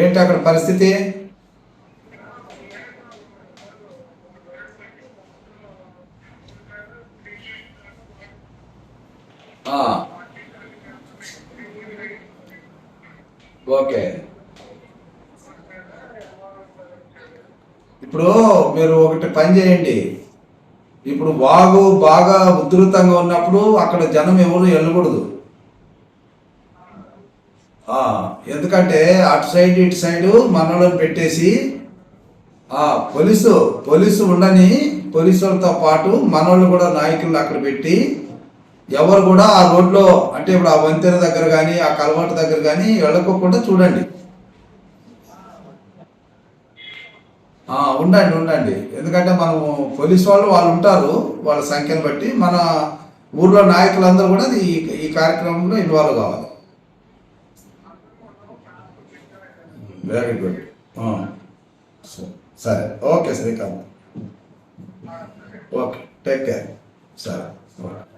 ఏంటి అక్కడ పరిస్థితి? ఓకే. ఇప్పుడు మీరు ఒకటి పని చేయండి. ఇప్పుడు వాగు బాగా ఉధృతంగా ఉన్నప్పుడు అక్కడ జనం ఎవరు వెళ్ళకూడదు. ఎందుకంటే అటు సైడ్ ఇటు సైడ్ మనలను పెట్టేసి ఆ, పోలీసు పోలీసు ఉండని పోలీసులతో పాటు మనోళ్ళు కూడా నాయకులను అక్కడ పెట్టి ఎవరు కూడా ఆ రోడ్లో అంటే ఇప్పుడు ఆ వంతెన దగ్గర కానీ ఆ కలవాటు దగ్గర కానీ వెళ్ళకోకుండా చూడండి. ఉండండి ఉండండి. ఎందుకంటే మనము పోలీస్ వాళ్ళు వాళ్ళు ఉంటారు వాళ్ళ సంఖ్యను బట్టి మన ఊర్లో నాయకులందరూ కూడా ఈ ఈ కార్యక్రమంలో ఇన్వాల్వ్ కావాలి. Very good. Uh, so, sir. Okay, sir. Come. Take care, sir. All right.